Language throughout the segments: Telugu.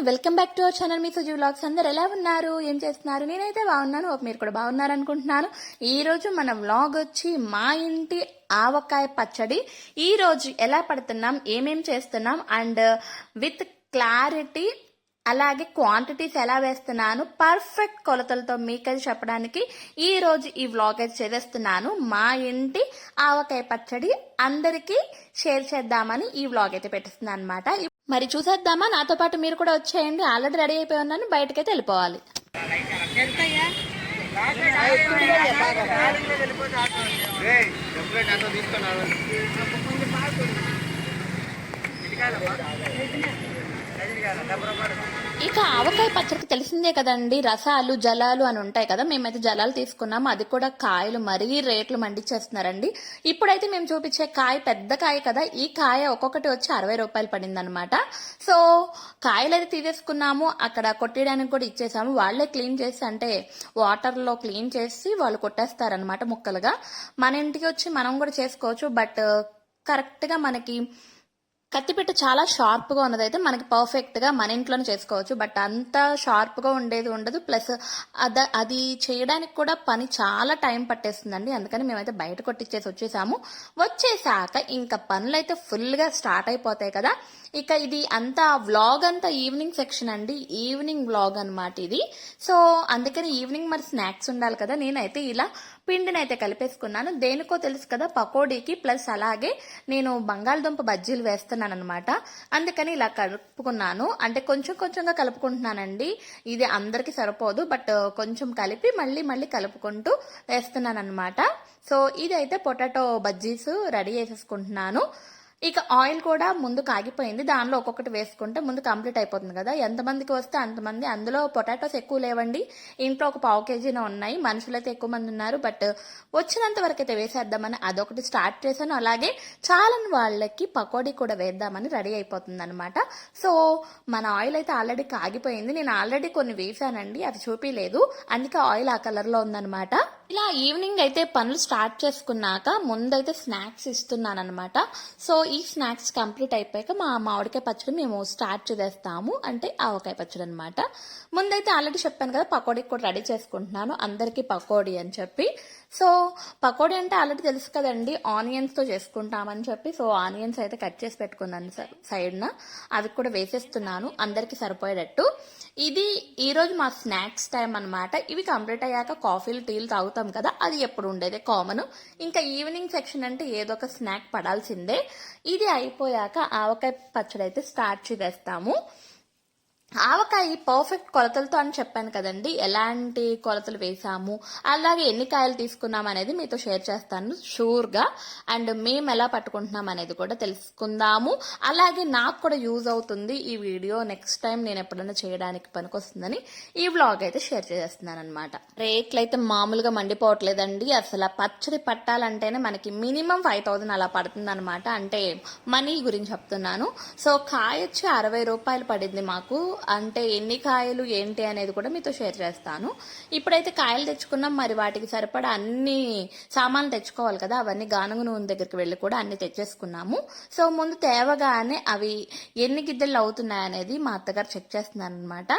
Welcome back to our channel me Suji vlogs. అందరు ఎలా ఉన్నారు? ఏం చేస్తున్నారు? నేనైతే బాగున్నాను. Hope మీరు కూడా బాగున్నారు అనుకుంటున్నాను. ఈరోజు మన వ్లాగ్ వచ్చి మా ఇంటి ఆవకాయ పచ్చడి. ఈ రోజు ఎలా పడుతున్నాం? ఏమేం చేస్తున్నాం? అండ్ విత్ క్లారిటీ అలాగే క్వాంటిటీస్ ఎలా వేస్తున్నాను? పర్ఫెక్ట్ కొలతలతో మీకది చెప్పడానికి ఈ రోజు ఈ వ్లాగ్ అయితే చేసేస్తున్నాను. మా ఇంటి ఆవకాయ పచ్చడి అందరికీ షేర్ చేద్దామని ఈ వ్లాగ్ అయితే పెట్టిస్తున్నాను అనమాట మరి చూసేద్దామా? నాతో పాటు మీరు కూడా వచ్చేయండి. ఆల్రెడీ రెడీ అయిపోయి ఉన్నాను. బయటకైతే వెళ్ళిపోవాలి. రేయ్, ఇక ఆవకాయ పచ్చడికి తెలిసిందే కదండి రసాలు జలాలు అని ఉంటాయి కదా మేమైతే జలాలు తీసుకున్నాము అది కూడా కాయలు మరీ రేట్లు మండించేస్తున్నారండి ఇప్పుడైతే మేము చూపించే కాయ పెద్ద కాయ కదా ఈ కాయ ఒక్కొక్కటి వచ్చి అరవై రూపాయలు పడిందనమాట సో కాయలు అయితే తీసేసుకున్నాము అక్కడ కొట్టేయడానికి కూడా ఇచ్చేసాము. వాళ్ళే క్లీన్ చేసి అంటే వాటర్లో క్లీన్ చేసి వాళ్ళు కొట్టేస్తారనమాట ముక్కలుగా. మన ఇంటికి వచ్చి మనం కూడా చేసుకోవచ్చు బట్ కరెక్ట్గా మనకి కత్తిపీట చాలా షార్ప్గా ఉన్నదైతే మనకి పర్ఫెక్ట్గా మన ఇంట్లోనే చేసుకోవచ్చు. బట్ అంత షార్ప్గా ఉండేది ఉండదు. ప్లస్ అద అది చేయడానికి కూడా పని చాలా టైం పట్టేస్తుందండి. అందుకని మేమైతే బయట కొట్టించేసి వచ్చేసాము. వచ్చేసాక ఇంకా పనులు అయితే ఫుల్గా స్టార్ట్ అయిపోతాయి కదా. ఇక ఇది అంతా వ్లాగ్ అంతా ఈవినింగ్ సెక్షన్ అండి. ఈవినింగ్ వ్లాగ్ అన్నమాట ఇది. సో అందుకని ఈవినింగ్ మరి స్నాక్స్ ఉండాలి కదా. నేనైతే ఇలా పిండిని అయితే కలిపేసుకున్నాను. దేనికో తెలుసు కదా పకోడీకి ప్లస్ అలాగే నేను బంగాళదుంప బజ్జీలు వేస్తున్నాను అనమాట అందుకని ఇలా కలుపుకున్నాను. అంటే కొంచెం కొంచెంగా కలుపుకుంటున్నానండి. ఇది అందరికీ సరిపోదు బట్ కొంచెం కలిపి మళ్ళీ మళ్ళీ కలుపుకుంటూ వేస్తున్నాను అనమాట సో ఇదైతే పొటాటో బజ్జీస్ రెడీ చేసేసుకుంటున్నాను. ఇక ఆయిల్ కూడా ముందు కాగిపోయింది. దానిలో ఒక్కొక్కటి వేసుకుంటే ముందు కంప్లీట్ అయిపోతుంది కదా. ఎంతమందికి వస్తే అంతమంది. అందులో పొటాటోస్ ఎక్కువ లేవండి. ఇంట్లో ఒక పావు కేజీనే ఉన్నాయి. మనుషులైతే ఎక్కువ మంది ఉన్నారు. బట్ వచ్చినంత వరకు అయితే వేసేద్దామని అదొకటి స్టార్ట్ చేశాను. అలాగే చాలని వాళ్ళకి పకోడీ కూడా వేద్దామని రెడీ అయిపోతుంది అనమాట సో మన ఆయిల్ అయితే ఆల్రెడీ కాగిపోయింది. నేను ఆల్రెడీ కొన్ని వేసానండి అవి చూపించలేదు అందుకే ఆయిల్ ఆ కలర్లో ఉందన్నమాట. ఇలా ఈవినింగ్ అయితే పనులు స్టార్ట్ చేసుకున్నాక ముందైతే స్నాక్స్ ఇస్తున్నానమాట సో ఈ స్నాక్స్ కంప్లీట్ అయిపోయాక మా మామిడికాయ పచ్చడి మేము స్టార్ట్ చేసేస్తాము. అంటే ఆవకాయ పచ్చడి అనమాట ముందైతే ఆల్రెడీ చెప్పాను కదా పకోడీ కూడా రెడీ చేసుకుంటున్నాను. అందరికీ పకోడీ అని చెప్పి. సో పకోడీ అంటే ఆల్రెడీ తెలుసు కదండి ఆనియన్స్తో చేసుకుంటామని చెప్పి. సో ఆనియన్స్ అయితే కట్ చేసి పెట్టుకున్నాను సైడ్న. అవి కూడా వేసేస్తున్నాను అందరికీ సరిపోయేటట్టు. ఇది ఈరోజు మా స్నాక్స్ టైం అన్నమాట. ఇవి కంప్లీట్ అయ్యాక కాఫీలు టీలు తాగుతాం కదా అది ఎప్పుడు ఉండేదే కామన్. ఇంకా ఈవినింగ్ సెక్షన్ అంటే ఏదో ఒక స్నాక్ పడాల్సిందే. ఇది అయిపోయాక ఆవకాయ పచ్చడి అయితే స్టార్ట్ చేసేస్తాము. ఆవకాయ పర్ఫెక్ట్ కొలతలతో అని చెప్పాను కదండి. ఎలాంటి కొలతలు వేసాము అలాగే ఎన్ని కాయలు తీసుకున్నాం అనేది మీతో షేర్ చేస్తాను షూర్గా అండ్ మేము ఎలా పట్టుకుంటున్నాం అనేది కూడా తెలుసుకుందాము. అలాగే నాకు కూడా యూజ్ అవుతుంది ఈ వీడియో. నెక్స్ట్ టైం నేను ఎప్పుడైనా చేయడానికి పనికొస్తుందని ఈ వ్లాగ్ అయితే షేర్ చేస్తున్నాను అనమాట రేట్లు అయితే మామూలుగా మండిపోవట్లేదండి. అసలు పచ్చడి పట్టాలంటేనే మనకి మినిమం ఫైవ్ థౌజండ్ అలా పడుతుంది అంటే మనీ గురించి చెప్తున్నాను. సో కాయ వచ్చి అరవై రూపాయలు పడింది మాకు. అంటే ఎన్ని కాయలు ఏంటి అనేది కూడా మీతో షేర్ చేస్తాను. ఇప్పుడైతే కాయలు తెచ్చుకున్నాం. మరి వాటికి సరిపడా అన్ని సామాన్లు తెచ్చుకోవాలి కదా. అవన్నీ గానుగు నూనె దగ్గరికి వెళ్ళి కూడా అన్ని తెచ్చేసుకున్నాము. సో ముందు తేవగానే అవి ఎన్ని గిద్దెలు అవుతున్నాయి అనేది మా అత్తగారు చెక్ చేస్తున్నాను అనమాట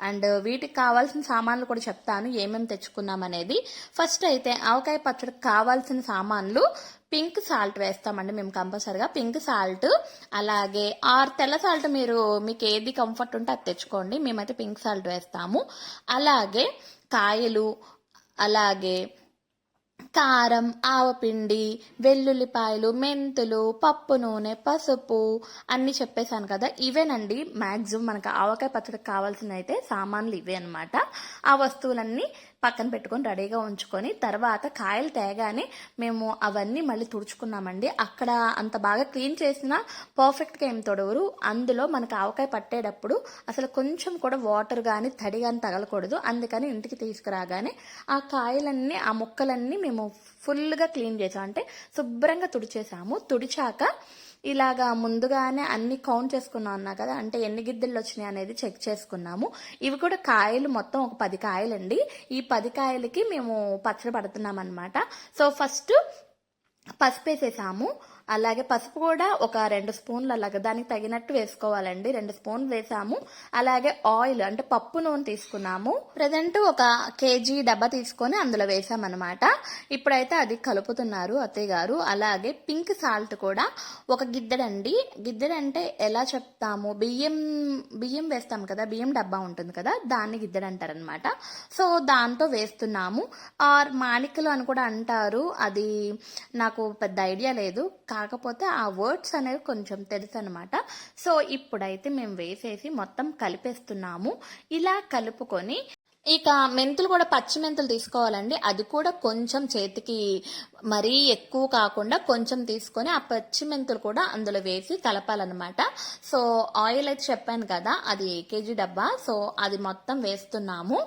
అండ్ వీటికి కావాల్సిన సామాన్లు కూడా చెప్తాను. ఏమేమి తెచ్చుకున్నాం అనేది. ఫస్ట్ అయితే ఆవకాయ పచ్చడికి కావాల్సిన సామాన్లు పింక్ సాల్ట్ వేస్తామండి మేము కంపల్సరిగా. పింక్ సాల్ట్ అలాగే ఆర్ తెల్ల సాల్ట్ మీరు మీకు ఏది కంఫర్ట్ ఉంటే అది తెచ్చుకోండి. మేమైతే పింక్ సాల్ట్ వేస్తాము. అలాగే కాయలు అలాగే కారం ఆవపిండి వెల్లుల్లిపాయలు మెంతులు పప్పు నూనె పసుపు అన్ని చెప్పేశాను కదా. ఇవేనండి మ్యాక్సిమం మనకు ఆవకాయ పచ్చడికి కావాల్సిన అయితే సామాన్లు ఇవే అనమాట ఆ వస్తువులన్నీ పక్కన పెట్టుకొని రెడీగా ఉంచుకొని తర్వాత కాయలు తేగానే మేము అవన్నీ మళ్ళీ తుడుచుకున్నామండి. అక్కడ అంత బాగా క్లీన్ చేసినా పర్ఫెక్ట్గా ఏం తొడవరు. అందులో మనకు ఆవకాయ పట్టేటప్పుడు అసలు కొంచెం కూడా వాటర్ కానీ తడి కానీ తగలకూడదు. అందుకని ఇంటికి తీసుకురాగానే ఆ కాయలన్నీ ఆ ముక్కలన్నీ మేము ఫుల్గా క్లీన్ చేసాం. అంటే శుభ్రంగా తుడిచేసాము. తుడిచాక ఇలాగా ముందుగానే అన్ని కౌంట్ చేసుకున్నాం అన్నా కదా అంటే ఎన్ని గిద్దెలు వచ్చినాయి అనేది చెక్ చేసుకున్నాము. ఇవి కూడా కాయలు మొత్తం ఒక పది కాయలండి. ఈ పది కాయలకి మేము పచ్చడి పడుతున్నాం అనమాట సో ఫస్ట్ పసుపు వేసేసాము అలాగే పసుపు కూడా ఒక రెండు స్పూన్లు అలాగే దానికి తగినట్టు వేసుకోవాలండి. రెండు స్పూన్లు వేసాము. అలాగే ఆయిల్ అంటే పప్పు నూనె తీసుకున్నాము. ప్రజెంట్ ఒక కేజీ డబ్బా తీసుకొని అందులో వేసామన్నమాట. ఇప్పుడైతే అది కలుపుతున్నారు అత్తయ్య గారు. అలాగే పింక్ సాల్ట్ కూడా ఒక గిద్దెడండి. గిద్దెడంటే ఎలా చెప్తాము? బియ్యం బియ్యం వేస్తాం కదా బియ్యం డబ్బా ఉంటుంది కదా దాన్ని గిద్దెడంటారనమాట సో దాంతో వేస్తున్నాము. ఆర్ మాణికలు అని కూడా అంటారు. అది నాకు పెద్ద ఐడియా లేదు. కాకపోతే ఆ వర్డ్స్ అనేవి కొంచెం తెలుసు అనమాట సో ఇప్పుడైతే మేము వేసేసి మొత్తం కలిపేస్తున్నాము. ఇలా కలుపుకొని ఇక మెంతులు కూడా పచ్చి మెంతులు తీసుకోవాలండి. అది కూడా కొంచెం చేతికి మరీ ఎక్కువ కాకుండా కొంచెం తీసుకొని ఆ పచ్చి మెంతులు కూడా అందులో వేసి కలపాలన్నమాట. సో ఆయిల్ అయితే చెప్పాను కదా అది కేజీ డబ్బా? సో అది మొత్తం వేస్తున్నాము.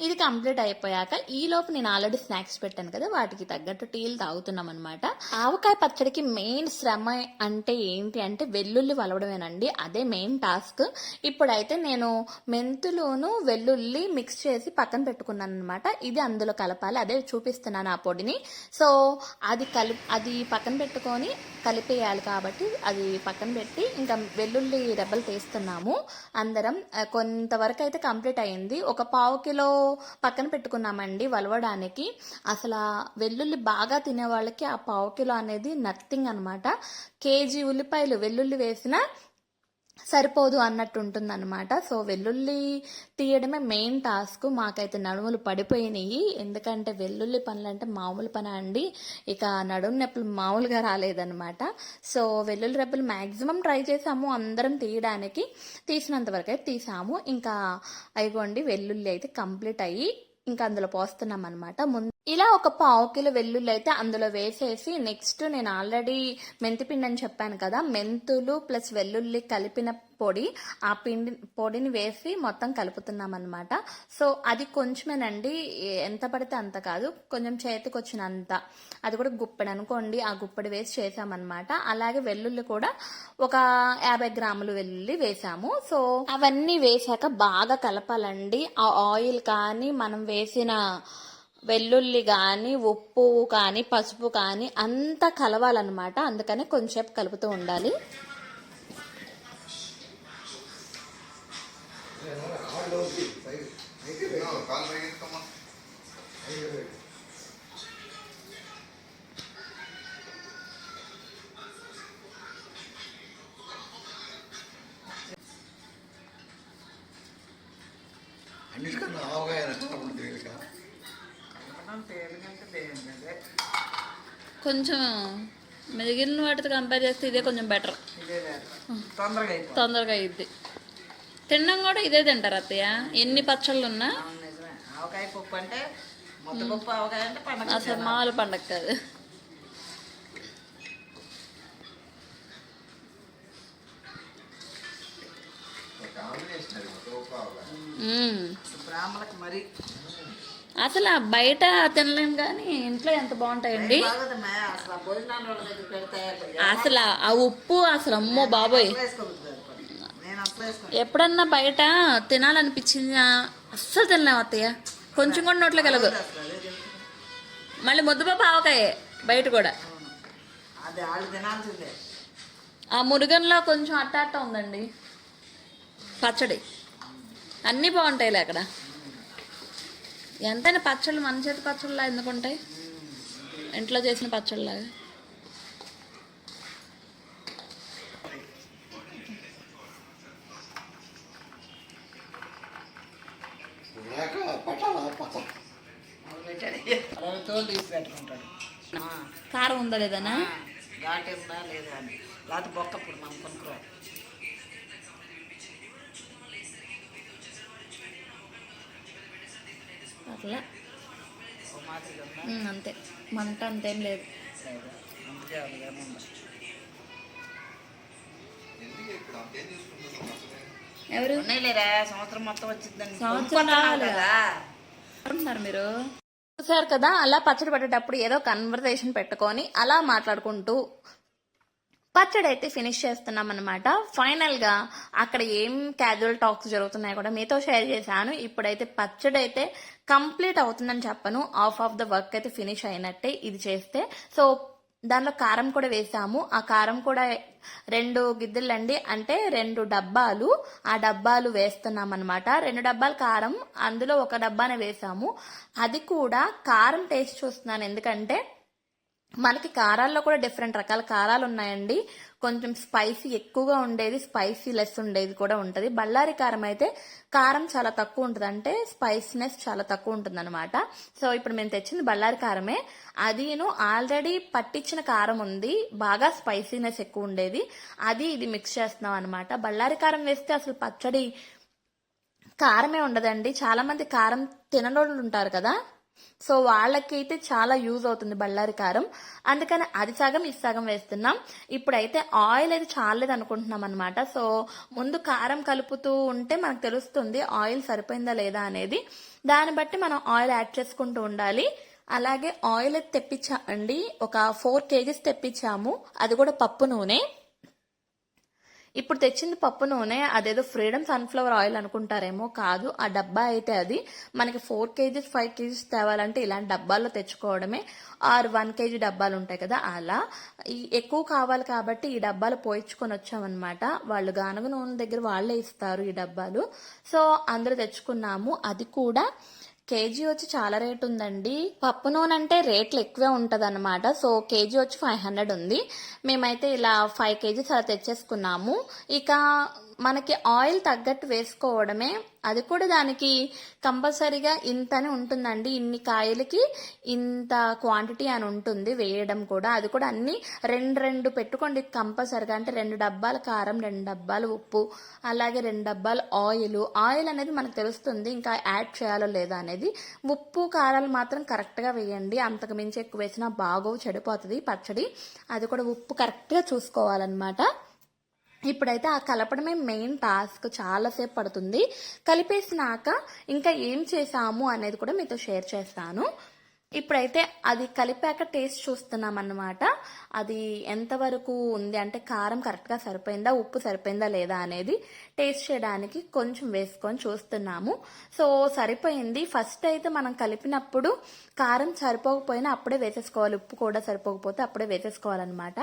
ఇది కంప్లీట్ అయిపోయాక ఈ లోపు నేను ఆల్రెడీ స్నాక్స్ పెట్టాను కదా వాటికి తగ్గట్టు టీలు తాగుతున్నాం అనమాట ఆవకాయ పచ్చడికి మెయిన్ శ్రమ అంటే ఏంటి అంటే వెల్లుల్లి వలవడమేనండి అదే మెయిన్ టాస్క్. ఇప్పుడైతే నేను మెంతులోను వెల్లుల్లి మిక్స్ చేసి పక్కన పెట్టుకున్నాను అనమాట ఇది అందులో కలపాలి అదే చూపిస్తున్నాను ఆ పొడిని. సో అది కలి అది పక్కన పెట్టుకొని కలిపేయాలి కాబట్టి అది పక్కన పెట్టి ఇంకా వెల్లుల్లి రెబ్బలు తీస్తున్నాము. అందరం కొంతవరకు అయితే కంప్లీట్ అయింది. ఒక పావు కిలో పక్కన పెట్టుకున్నామండి వలవడానికి. అసలు వెల్లుల్లి బాగా తినే వాళ్ళకి ఆ పావు కిలో అనేది నథింగ్ అనమాట కేజీ ఉల్లిపాయలు వెల్లుల్లి వేసిన సరిపోదు అన్నట్టు ఉంటుందన్నమాట సో వెల్లుల్లి తీయడమే మెయిన్ టాస్క్. మాకైతే నడుములు పడిపోయినాయి ఎందుకంటే వెల్లుల్లి పనులు అంటే మామూలు పని అండి? ఇక నడుము నొప్పులు మామూలుగా రాలేదన్నమాట. సో వెల్లుల్లి రెబ్బలు మ్యాక్సిమం ట్రై చేసాము అందరం తీయడానికి. తీసినంత వరకు అయితే తీసాము. ఇంకా అయిగోండి వెల్లుల్లి అయితే కంప్లీట్ అయ్యి ఇంకా అందులో పోస్తున్నాం అనమాట ముందు ఇలా ఒక పావు కిలో వెల్లుల్లి అయితే అందులో వేసేసి నెక్స్ట్ నేను ఆల్రెడీ మెంతిపిండి అని చెప్పాను కదా మెంతులు ప్లస్ వెల్లుల్లి కలిపిన పొడి ఆ పిండి పొడిని వేసి మొత్తం కలుపుతున్నాం అనమాట సో అది కొంచెమేనండి ఎంత పడితే అంత కాదు కొంచెం చేతికి వచ్చినంత. అది కూడా గుప్పెడు అనుకోండి ఆ గుప్పెడు వేసి చేసామన్నమాట. అలాగే వెల్లుల్లి కూడా ఒక యాభై గ్రాములు వెల్లుల్లి వేసాము. సో అవన్నీ వేసాక బాగా కలపాలండి. ఆ ఆయిల్ కానీ మనం వేసిన వెల్లుల్లి కానీ ఉప్పు కానీ పసుపు కానీ అంతా కలవాలన్నమాట. అందుకనే కొంచెంసేపు కలుపుతూ ఉండాలి. అన్నిటికన్నా అవగాహన అన్నిటికన్నా ఆవగాయ నచ్చినప్పుడు తేలిక కొంచెం మిగిలిన వాటితో కంపేర్ చేస్తే ఇదే కొంచెం బెటర్ తొందరగా అయ్యిద్ది తినడం కూడా ఇదే తింటారు అత్తయ్య. ఎన్ని పచ్చళ్ళు ఉన్నా అసలు మామూలు పండగ కాదు. మరి అసలు ఆ బయట తినలేం కానీ ఇంట్లో ఎంత బాగుంటాయండి? అసలు ఆ ఉప్పు అసలు అమ్మో బాబోయ్. ఎప్పుడన్నా బయట తినాలనిపించిందా? అస్సలు తినలేం అత్తయ్య. కొంచెం కూడా అదే తెలుసు. మళ్ళీ ముద్దపప్పు ఆవకాయే బయట కూడా. ఆ మురుగన్లో కొంచెం అట్ట అట్ట ఉందండి. పచ్చడి. అన్నీ బాగుంటాయిలే అక్కడ. ఎంతైనా పచ్చళ్ళు మన చేతి పచ్చళ్ళలా ఎందుకు ఉంటాయి ఇంట్లో చేసిన పచ్చళ్ళలాగా. కారం ఉందా లేదనా ఘాటు ఉందా లేదా లేకపోతే బొక్కప్పుడు మనం కొనుక్కోవాలి. అట్లా. అంతే. మంట అంతేం లేదు. ఎవరు? సంవత్సరం మొత్తం వచ్చిందని. సంవత్సరం మీరు? చూసారు కదా అలా పచ్చడి పెట్టేటప్పుడు ఏదో కన్వర్సేషన్ పెట్టుకొని అలా మాట్లాడుకుంటూ పచ్చడి అయితే ఫినిష్ చేస్తున్నాం అనమాట ఫైనల్గా అక్కడ ఏం క్యాజువల్ టాక్స్ జరుగుతున్నాయో కూడా మీతో షేర్ చేశాను. ఇప్పుడైతే పచ్చడి అయితే కంప్లీట్ అవుతుందని చెప్పను. ఆఫ్ ఆఫ్ ద వర్క్ అయితే ఫినిష్ అయినట్టే ఇది చేస్తే. సో దానిలో కారం కూడా వేసాము. ఆ కారం కూడా రెండు గిద్దెలండి. అంటే రెండు డబ్బాలు. ఆ డబ్బాలు వేస్తున్నాం అనమాట రెండు డబ్బాలు కారం. అందులో ఒక డబ్బానే వేసాము. అది కూడా కారం టేస్ట్ చూస్తున్నాను. ఎందుకంటే మనకి కారాల్లో కూడా డిఫరెంట్ రకాల కారాలు ఉన్నాయండి. కొంచెం స్పైసీ ఎక్కువగా ఉండేది స్పైసీ లెస్ ఉండేది కూడా ఉంటుంది. బళ్ళారి కారం అయితే కారం చాలా తక్కువ ఉంటుంది. అంటే స్పైసీనెస్ చాలా తక్కువ ఉంటుంది అనమాట సో ఇప్పుడు మేము తెచ్చింది బళ్ళారి కారమే. అదిను ఆల్రెడీ పట్టించిన కారం ఉంది. బాగా స్పైసీనెస్ ఎక్కువ ఉండేది. అది ఇది మిక్స్ చేస్తున్నాం అనమాట బళ్ళారి కారం వేస్తే అసలు పచ్చడి కారమే ఉండదండి. చాలా మంది కారం తిననోళ్ళు ఉంటారు కదా. సో వాళ్ళకైతే చాలా యూజ్ అవుతుంది బళ్ళారి కారం. అందుకని అది సగం ఇది సగం వేస్తున్నాం. ఇప్పుడైతే ఆయిల్ అయితే చాలేదు అనుకుంటున్నాం అనమాట సో ముందు కారం కలుపుతూ ఉంటే మనకు తెలుస్తుంది ఆయిల్ సరిపోయిందా లేదా అనేది. దాన్ని బట్టి మనం ఆయిల్ యాడ్ చేసుకుంటూ ఉండాలి. అలాగే ఆయిల్ అయితే తెప్పించామండి ఒక ఫోర్ కేజీస్ తెప్పించాము. అది కూడా పప్పు నూనె. ఇప్పుడు తెచ్చింది పప్పు నూనె అదేదో ఫ్రీడమ్ సన్ఫ్లవర్ ఆయిల్ అనుకుంటారేమో కాదు ఆ డబ్బా అయితే అది. మనకి ఫోర్ కేజీస్ ఫైవ్ కేజీస్ తేవాలంటే ఇలాంటి డబ్బాల్లో తెచ్చుకోవడమే. ఆర్ వన్ కేజీ డబ్బాలు ఉంటాయి కదా అలా. ఈ ఎక్కువ కావాలి కాబట్టి ఈ డబ్బాలు పోయించుకొని వచ్చామన్నమాట. వాళ్ళు గానుగ నూనె దగ్గర వాళ్ళే ఇస్తారు ఈ డబ్బాలు. సో అందరూ తెచ్చుకున్నాము. అది కూడా కేజీ వచ్చి చాలా రేట్ ఉందండి. పప్పు నూనె అంటే రేట్లు ఎక్కువే ఉంటుంది అనమాట సో కేజీ వచ్చి ఫైవ్ హండ్రెడ్ ఉంది. మేమైతే ఇలా ఫైవ్ కేజీస్ అలా తెచ్చేసుకున్నాము. ఇక మనకి ఆయిల్ తగ్గట్టు వేసుకోవడమే అది కూడా దానికి కంపల్సరీగా ఇంతని ఉంటుందండి. ఇన్ని కాయలకి ఇంత క్వాంటిటీ అని ఉంటుంది వేయడం కూడా. అది కూడా అన్ని రెండు రెండు పెట్టుకోండి కంపల్సరీగా. అంటే రెండు డబ్బాల కారం రెండు డబ్బాలు ఉప్పు అలాగే రెండు డబ్బాలు ఆయిల్. ఆయిల్ అనేది మనకు తెలుస్తుంది ఇంకా యాడ్ చేయాలో లేదా అనేది. ఉప్పు కారాలు మాత్రం కరెక్ట్గా వేయండి. అంతకు మించి ఎక్కువ వేసినా బాగో చెడిపోతుంది పచ్చడి. అది కూడా ఉప్పు కరెక్ట్గా చూసుకోవాలన్నమాట. ఇప్పుడైతే ఆ కలపడమే మెయిన్ టాస్క్ చాలాసేపు పడుతుంది. కలిపేసినాక ఇంకా ఏం చేసాము అనేది కూడా మీతో షేర్ చేస్తాను. ఇప్పుడైతే అది కలిపాక టేస్ట్ చూస్తున్నాం అన్నమాట అది ఎంతవరకు ఉంది అంటే కారం కరెక్ట్గా సరిపోయిందా ఉప్పు సరిపోయిందా లేదా అనేది టేస్ట్ చేయడానికి కొంచెం వేసుకొని చూస్తున్నాము. సో సరిపోయింది. ఫస్ట్ అయితే మనం కలిపినప్పుడు కారం సరిపోకపోయినా అప్పుడే వేసేసుకోవాలి. ఉప్పు కూడా సరిపోకపోతే అప్పుడే వేసేసుకోవాలన్నమాట.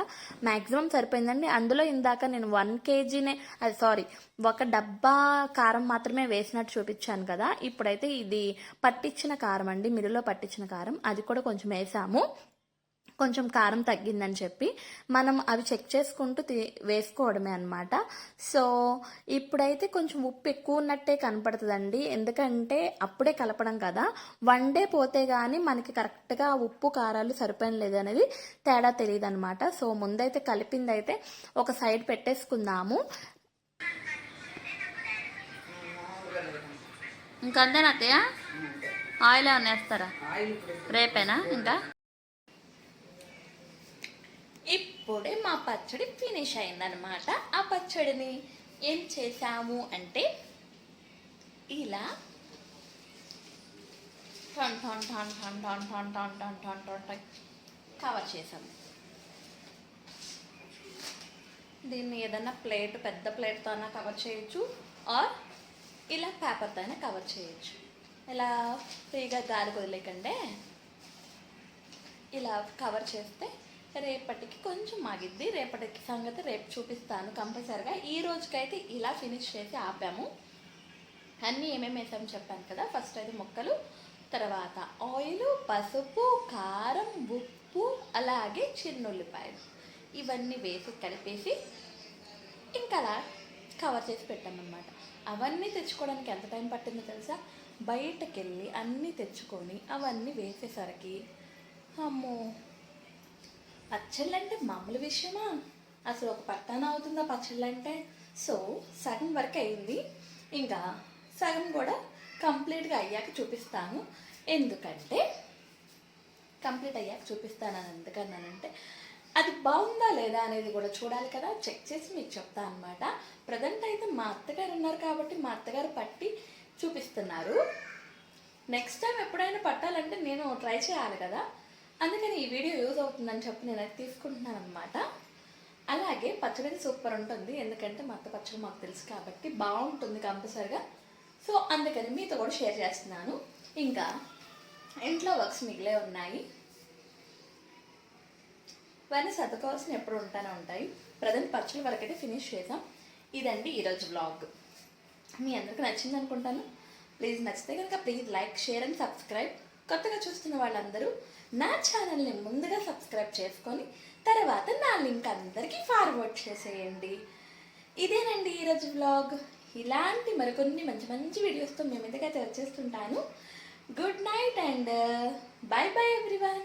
మ్యాక్సిమం సరిపోయిందండి. అందులో ఇందాక నేను వన్ కేజీనే అది సారీ ఒక డబ్బా కారం మాత్రమే వేసినట్టు చూపించాను కదా. ఇప్పుడైతే ఇది పట్టించిన కారం అండి. మిల్లులో పట్టించిన కారం. అది కూడా కొంచెం వేసాము. కొంచెం కారం తగ్గిందని చెప్పి మనం అవి చెక్ చేసుకుంటూ తి- వేసుకోవడమే అనమాట సో ఇప్పుడైతే కొంచెం ఉప్పు ఎక్కువ ఉన్నట్టే కనపడుతుందండి. ఎందుకంటే అప్పుడే కలపడం కదా. వన్ డే పోతే కానీ మనకి కరెక్ట్గా ఉప్పు కారాలు సరిపోయిన లేదు అనేది తేడా తెలియదు అనమాట సో ముందైతే కలిపింది అయితే ఒక సైడ్ పెట్టేసుకుందాము. ఇంకా అంతేనా అత్తయ్య? ఆయిల్ ఏమన్నా వేస్తారా ఆయిల్ రేపేనా ఇంకా ఇప్పుడే మా పచ్చడి ఫినిష్ అయిందనమాట ఆ పచ్చడిని ఏం చేసాము అంటే ఇలా టన్ టన్ టన్ టన్ టన్ టన్ టన్ టన్ టన్ టన్ టన్ కవర్ చేసాము దీన్ని ఏదైనా ప్లేట్ పెద్ద ప్లేట్తో అయినా కవర్ చేయొచ్చు ఆర్ ఇలా పేపర్తో అయినా కవర్ చేయొచ్చు ఇలా ఫ్రీగా గాలి వదిలేకండే ఇలా కవర్ చేస్తే రేపటికి కొంచెం మాగిద్ది రేపటికి సంగతి రేపు చూపిస్తాను కంపల్సరిగా. ఈ రోజుకైతే ఇలా ఫినిష్ చేసి ఆపాము. అన్నీ ఏమేమి వేసాము చెప్పాను కదా. ఫస్ట్ అయితే మొక్కలు తర్వాత ఆయిల్ పసుపు కారం ఉప్పు అలాగే చిన్నుల్లిపాయలు. ఇవన్నీ వేసి కలిపేసి ఇంకా అలా కవర్ చేసి పెట్టామన్నమాట. అవన్నీ తెచ్చుకోవడానికి ఎంత టైం పట్టిందో తెలుసా? బయటకెళ్ళి అన్నీ తెచ్చుకొని అవన్నీ వేసేసరికి అమ్మో! పచ్చళ్ళు అంటే మామూలు విషయమా? అసలు ఒక పట్టాన అవుతుందా పచ్చళ్ళు అంటే సో సగం వరకు అయింది. ఇంకా సగం కూడా కంప్లీట్గా అయ్యాక చూపిస్తాను. ఎందుకంటే కంప్లీట్ అయ్యాక చూపిస్తాను అని ఎందుకన్నానంటే అది బాగుందా లేదా అనేది కూడా చూడాలి కదా. చెక్ చేసి మీకు చెప్తా అనమాట ప్రజెంట్ అయితే మా అత్తగారు ఉన్నారు కాబట్టి మా అత్తగారు పట్టి చూపిస్తున్నారు. నెక్స్ట్ టైం ఎప్పుడైనా పట్టాలంటే నేను ట్రై చేయాలి కదా. అందుకని ఈ వీడియో యూజ్ అవుతుందని చెప్పి నేను అది తీసుకుంటున్నాను అనమాట అలాగే పచ్చడి సూపర్ ఉంటుంది. ఎందుకంటే మా అత్త పచ్చడి మాకు తెలుసు కాబట్టి బాగుంటుంది కంపల్సరిగా. సో అందుకని మీతో కూడా షేర్ చేస్తున్నాను. ఇంకా ఇంట్లో వర్క్స్ మిగిలే ఉన్నాయి. ఇవన్నీ సర్దుకోవాల్సిన ఎప్పుడు ఉంటానే ఉంటాయి. ప్రజెంట్ పచ్చడి వరకైతే ఫినిష్ చేసాం ఇదండి ఈరోజు బ్లాగ్ మీ అందరికి నచ్చింది అనుకుంటాను. ప్లీజ్ నచ్చితే కనుక please like share and subscribe కొత్తగా చూస్తున్న వాళ్ళందరూ నా ఛానల్ని ముందుగా సబ్స్క్రైబ్ చేసుకొని తర్వాత నా లింక్ అందరికీ ఫార్వర్డ్ చేసేయండి. ఇదేనండి ఈరోజు వ్లాగ్ ఇలాంటి మరికొన్ని మంచి మంచి వీడియోస్తో మేము ఇంతకైతే వచ్చేస్తుంటాను. Good night and bye bye everyone